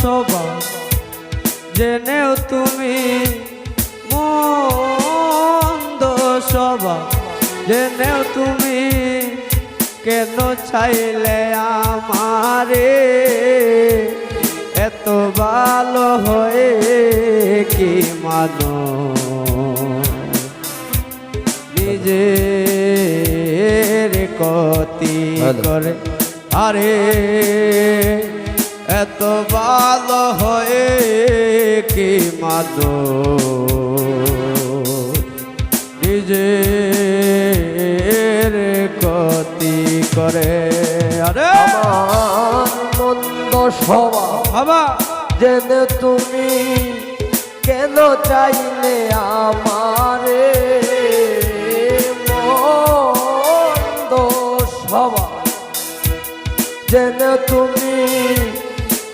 স্বভাব জেনেও তুমি মন্দ স্বভাব জেনেও তুমি কেন চাইলে আমারে? এত ভালো হয়ে কি মানো নিজের কতি। করে। আরে এত মানো নিজের কতি করে। আরে! মন্দ বাবা! জেনে তুমি কেন চাইলে আমারে? মন্দ স্বভাব। জেনে তুমি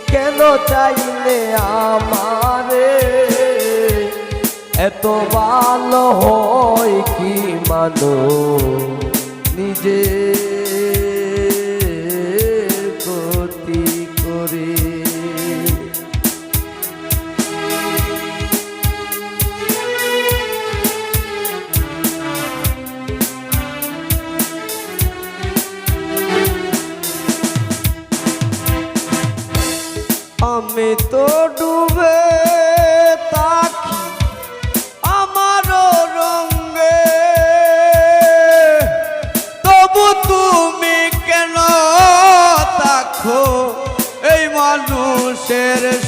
কেন চাইলে আমারে? এত ভালো হয় কি মানো নিজে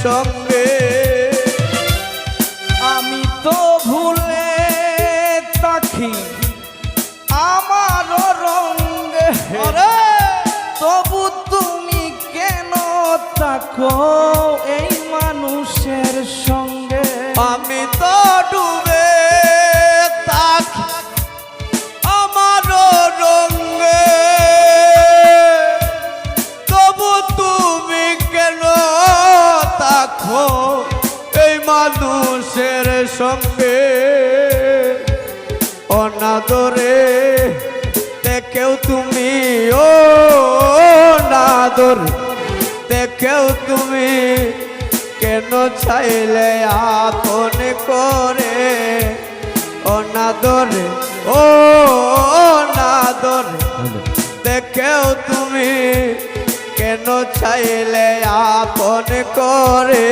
সঙ্গে। আমি তো ভুলে থাকি আমার রঙ্গে তবু তুমি কেন থাকো এই মানুষের সঙ্গে? আমি তো ডুবে অনাদরে, দেখেও তুমি ও নাদর দেখেও তুমি কেন চাইলে আপন করে? অনাদরে ও নাদরে দেখেও তুমি কেন চাইলে আপন করে?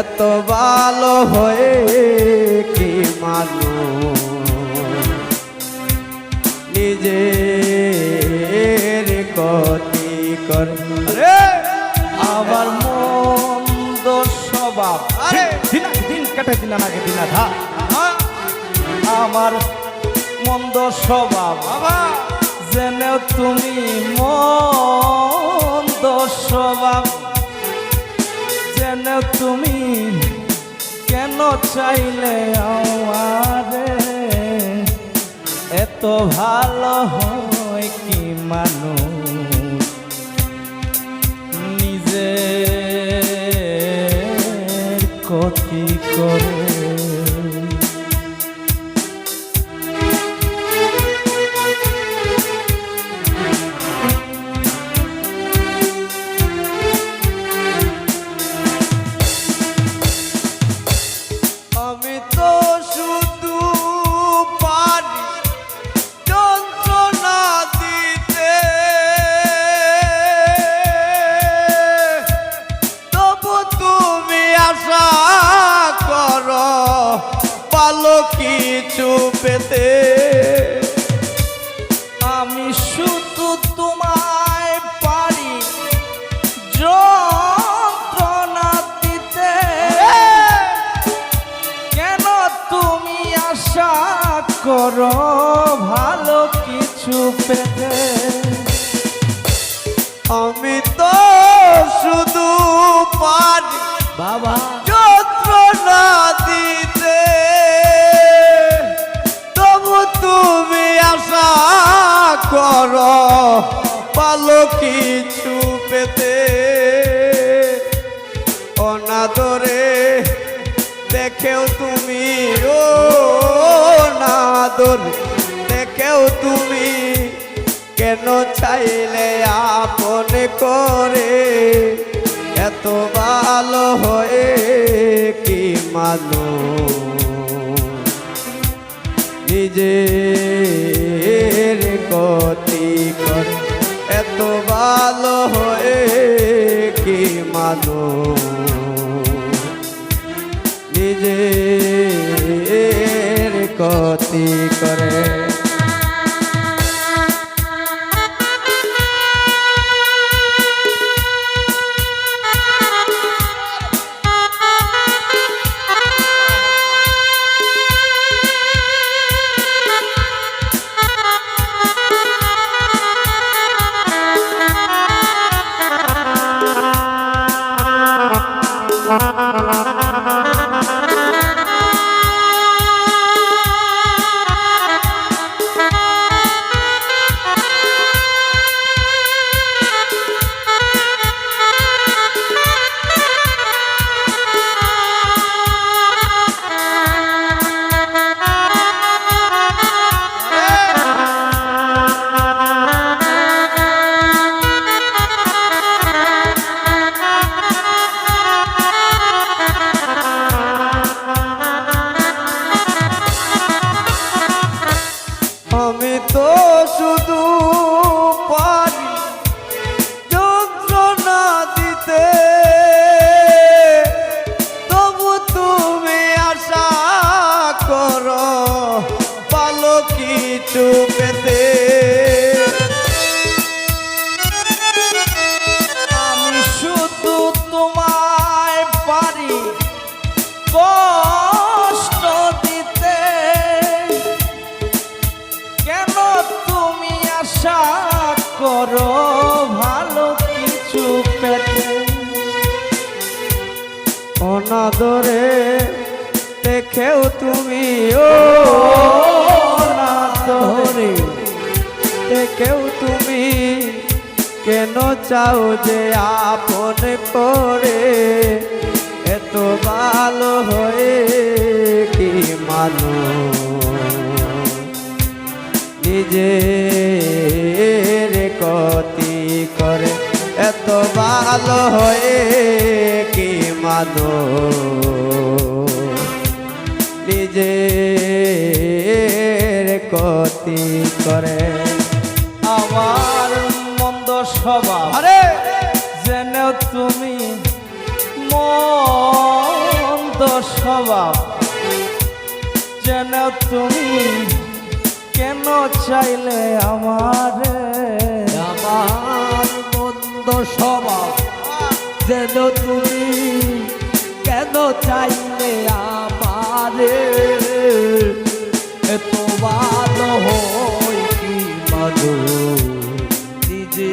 এত ভালো হয়ে কি মানুষ? নিজের কতি করে। আরে! আবার মন্দ স্বভাব। আরে! দিন দিন কেটে দিন আগে দিন ধা আমার মন্দ স্বভাব। বাবা! জেনেও তুমি মন্দ স্বভাব। জেনেও তুমি কেন চাইলে আমারে এত ভালো হয় কি মানুষ? নিজে ক্ষতি করে করো ভালো কিছু পেতে আমি তো শুধু পারি বাবা। যন্ত্রণা দিতে। তবু তুমি আশা করো ভালো কিছু পেতে। অনাদরে দেখেও তুমি ও নাদর দেখেও তুমি কেন চাইলে আপন করে? এত ভালো হয়ে কি মানো নিজের গতি কর। এত ভালো হয়ে কি মানো নিজের গতি করে আমি তো শুধু পারি করো ভালো কিছু পেতে। অনাদরে দেখেও তুমি, ও অনাদরে দেখেও তুমি, কেন চাও যে আপন করে এত ভালো হয়ে কি মানো নিজের কতি করে। এত ভালো হয়ে কি মানো নিজের কতি করে। আমার মন্দ স্বভাব। আরে! যেন তুমি মন্দ স্বভাব। যেন তুমি কেন চাইলে আমারে? আমার মন্দ স্বভাব যেন তুমি কেন চাইলে আমারে? এত ভালো হই নিজে।